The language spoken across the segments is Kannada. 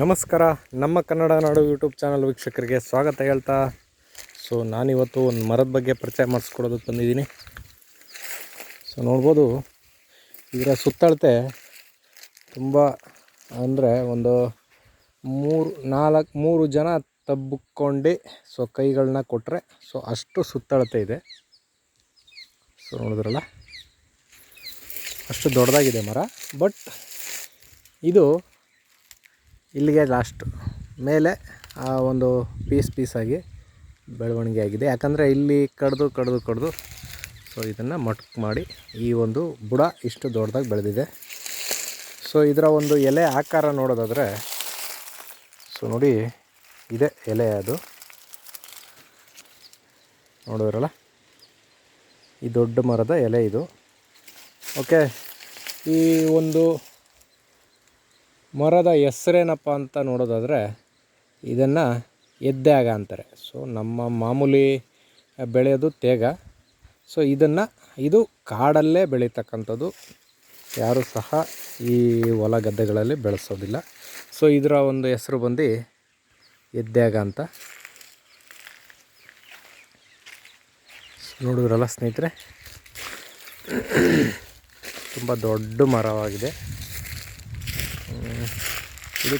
ನಮಸ್ಕಾರ. ನಮ್ಮ ಕನ್ನಡ ನಾಡು ಯೂಟ್ಯೂಬ್ ಚಾನಲ್ ವೀಕ್ಷಕರಿಗೆ ಸ್ವಾಗತ ಹೇಳ್ತಾ. ಸೊ, ನಾನಿವತ್ತು ಒಂದು ಮರದ ಬಗ್ಗೆ ಪರಿಚಯ ಮಾಡಿಸ್ಕೊಡೋದಕ್ಕೆ ಬಂದಿದ್ದೀನಿ. ಸೊ, ನೋಡ್ಬೋದು, ಇದರ ಸುತ್ತಳತೆ ತುಂಬ ಅಂದರೆ ಒಂದು ಮೂರು, ನಾಲ್ಕು, ಮೂರು ಜನ ತಬ್ಬಿಕೊಂಡು, ಸೊ, ಕೈಗಳನ್ನ ಕೊಟ್ಟರೆ ಸೊ, ಅಷ್ಟು ಸುತ್ತಳತೆ ಇದೆ. ಸೊ, ನೋಡಿದ್ರಲ್ಲ? ಅಷ್ಟು ದೊಡ್ಡದಾಗಿದೆ ಮರ. ಬಟ್ ಇದು ಇಲ್ಲಿಗೆ ಲಾಸ್ಟ್ ಮೇಲೆ ಆ ಒಂದು ಪೀಸ್ ಪೀಸಾಗಿ ಬೆಳವಣಿಗೆ ಆಗಿದೆ. ಯಾಕಂದರೆ ಇಲ್ಲಿ ಕಡ್ದು ಕಡ್ದು ಕಡ್ದು ಸೊ ಇದನ್ನು ಮಟ್ಕ್ ಮಾಡಿ ಈ ಒಂದು ಬುಡ ಇಷ್ಟು ದೊಡ್ಡದಾಗಿ ಬೆಳೆದಿದೆ. ಸೊ ಇದರ ಒಂದು ಎಲೆ ಆಕಾರ ನೋಡೋದಾದರೆ, ಸೊ ನೋಡಿ, ಇದೆ ಎಲೆ ಅದು. ನೋಡಿದ್ರಲ್ಲ? ಈ ದೊಡ್ಡ ಮರದ ಎಲೆ ಇದು. ಓಕೆ ಈ ಒಂದು ಮರದ ಹೆಸ್ರೇನಪ್ಪ ಅಂತ ನೋಡೋದಾದರೆ ಇದನ್ನು ಎದ್ದಾಗ ಅಂತಾರೆ. ಸೊ ನಮ್ಮ ಮಾಮೂಲಿ ಬೆಳೆಯೋದು ತೇಗ. ಸೊ ಇದನ್ನು ಇದು ಕಾಡಲ್ಲೇ ಬೆಳೀತಕ್ಕಂಥದ್ದು. ಯಾರೂ ಸಹ ಈ ಹೊಲ ಗದ್ದೆಗಳಲ್ಲಿ ಬೆಳೆಸೋದಿಲ್ಲ. ಸೊ ಇದರ ಒಂದು ಹೆಸರು ಬಂದು ಎದ್ದಾಗ ಅಂತ. ನೋಡಿದ್ರಲ್ಲ ಸ್ನೇಹಿತರೆ? ತುಂಬ ದೊಡ್ಡ ಮರವಾಗಿದೆ. ಇದು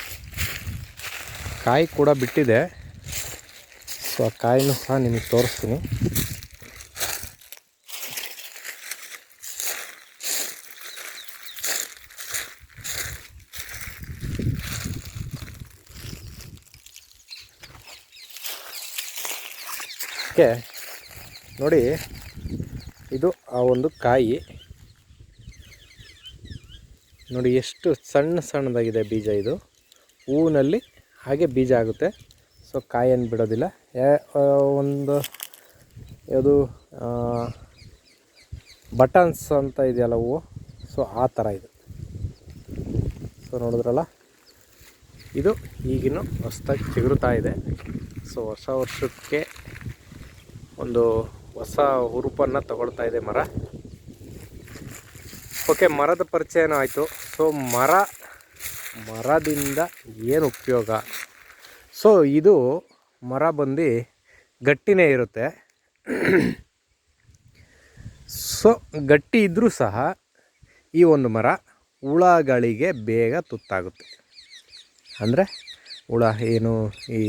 ಕಾಯಿ ಕೂಡ ಬಿಟ್ಟಿದೆ. ಸೊ ಆ ಕಾಯಿನೂ ಸಹ ನಿಮಗೆ ತೋರಿಸ್ತೀನಿ. ನೋಡಿ, ಇದು ಆ ಒಂದು ಕಾಯಿ. ನೋಡಿ ಎಷ್ಟು ಸಣ್ಣ ಸಣ್ಣದಾಗಿದೆ ಬೀಜ ಇದು. ಹೂವಿನಲ್ಲಿ ಹಾಗೆ ಬೀಜ ಆಗುತ್ತೆ. ಸೊ ಕಾಯನ್ನು ಬಿಡೋದಿಲ್ಲ. ಒಂದು, ಯಾವುದು ಬಟನ್ಸ್ ಅಂತ ಇದೆಯಲ್ಲ ಹೂವು. ಸೊ ಆ ಥರ ಇದು. ಸೊ ನೋಡಿದ್ರಲ್ಲ? ಇದು ಈಗಿನ ಹೊಸ್ದಾಗಿ ಚಿಗುರುತ್ತಾ ಇದೆ. ಸೊ ಹೊಸ ವರ್ಷಕ್ಕೆ ಒಂದು ಹೊಸ ಹುರುಪನ್ನು ತಗೊಳ್ತಾ ಇದೆ ಮರ. ಓಕೆ ಮರದ ಪರಿಚಯನೂ ಆಯಿತು. ಸೊ ಮರ, ಮರದಿಂದ ಏನು ಉಪಯೋಗ? ಸೊ ಇದು ಮರ ಬಂದು ಗಟ್ಟಿನೇ ಇರುತ್ತೆ. ಸೊ ಗಟ್ಟಿ ಇದ್ದರೂ ಸಹ ಈ ಒಂದು ಮರ ಹುಳಗಳಿಗೆ ಬೇಗ ತುತ್ತಾಗುತ್ತೆ. ಅಂದರೆ ಹುಳ ಏನು ಈ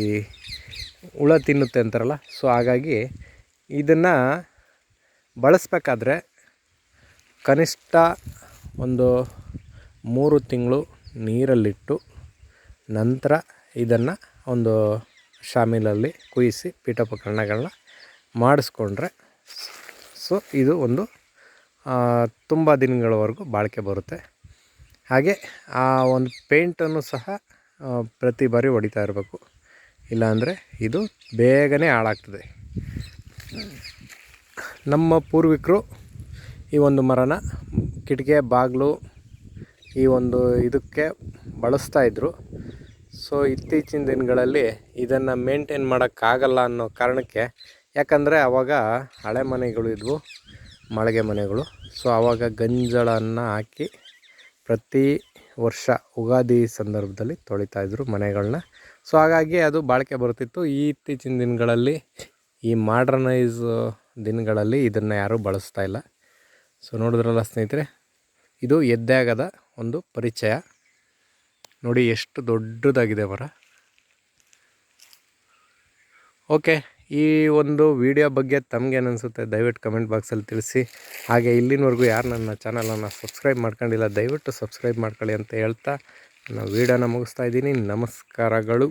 ಹುಳ ತಿನ್ನುತ್ತೆ ಅಂತಾರಲ್ಲ, ಸೊ ಹಾಗಾಗಿ ಇದನ್ನು ಬಳಸಬೇಕಾದ್ರೆ ಕನಿಷ್ಠ ಒಂದು ಮೂರು ತಿಂಗಳು ನೀರಲ್ಲಿಟ್ಟು ನಂತರ ಇದನ್ನು ಒಂದು ಶಾಮಿಲಲ್ಲಿ ಕುಯಿಸಿ ಪೀಠೋಪಕರಣಗಳನ್ನ ಮಾಡಿಸ್ಕೊಂಡ್ರೆ ಸೊ ಇದು ಒಂದು ತುಂಬ ದಿನಗಳವರೆಗೂ ಬಾಳಿಕೆ ಬರುತ್ತೆ. ಹಾಗೆ ಆ ಒಂದು ಪೇಂಟನ್ನು ಸಹ ಪ್ರತಿ ಬಾರಿ ಹೊಡಿತಾ ಇರಬೇಕು. ಇಲ್ಲಾಂದರೆ ಇದು ಬೇಗನೆ ಹಾಳಾಗ್ತದೆ. ನಮ್ಮ ಪೂರ್ವಿಕರು ಈ ಒಂದು ಮರನ ಕಿಟಕಿ ಬಾಗಿಲು ಈ ಒಂದು ಇದಕ್ಕೆ ಬಳಸ್ತಾ ಇದ್ದರು ಸೊ ಇತ್ತೀಚಿನ ದಿನಗಳಲ್ಲಿ ಇದನ್ನು ಮೇಂಟೈನ್ ಮಾಡೋಕ್ಕಾಗಲ್ಲ ಅನ್ನೋ ಕಾರಣಕ್ಕೆ, ಯಾಕಂದರೆ ಆವಾಗ ಹಳೆ ಮನೆಗಳು ಇದ್ವು, ಮಳಿಗೆ ಮನೆಗಳು. ಸೊ ಆವಾಗ ಗಂಜಳನ್ನು ಹಾಕಿ ಪ್ರತಿ ವರ್ಷ ಉಗಾದಿ ಸಂದರ್ಭದಲ್ಲಿ ತೊಳಿತಾಯಿದ್ರು ಮನೆಗಳನ್ನ ಸೊ ಹಾಗಾಗಿ ಅದು ಬಾಳಿಕೆ ಬರ್ತಿತ್ತು. ಈ ಇತ್ತೀಚಿನ ದಿನಗಳಲ್ಲಿ, ಈ ಮಾಡ್ರನೈಸ್ ದಿನಗಳಲ್ಲಿ ಇದನ್ನು ಯಾರೂ ಬಳಸ್ತಾ ಇಲ್ಲ. ಸೊ ನೋಡಿದ್ರಲ್ಲ ಸ್ನೇಹಿತರೆ, ಇದು ಎದ್ದಾಗದ ಒಂದು ಪರಿಚಯ. ನೋಡಿ ಎಷ್ಟು ದೊಡ್ಡದಾಗಿದೆ ಮರ ಓಕೆ, ಈ ಒಂದು ವಿಡಿಯೋ ಬಗ್ಗೆ ತಮಗೇನು ಅನಿಸುತ್ತೆ ದಯವಿಟ್ಟು ಕಮೆಂಟ್ ಬಾಕ್ಸಲ್ಲಿ ತಿಳಿಸಿ. ಹಾಗೆ ಇಲ್ಲಿನವರೆಗೂ ಯಾರು ನನ್ನ ಚಾನಲನ್ನು ಸಬ್ಸ್ಕ್ರೈಬ್ ಮಾಡ್ಕೊಂಡಿಲ್ಲ, ದಯವಿಟ್ಟು ಸಬ್ಸ್ಕ್ರೈಬ್ ಮಾಡ್ಕೊಳ್ಳಿ ಅಂತ ಹೇಳ್ತಾ ನಾನು ವಿಡಿಯೋನ ಮುಗಿಸ್ತಾ ಇದ್ದೀನಿ. ನಮಸ್ಕಾರಗಳು.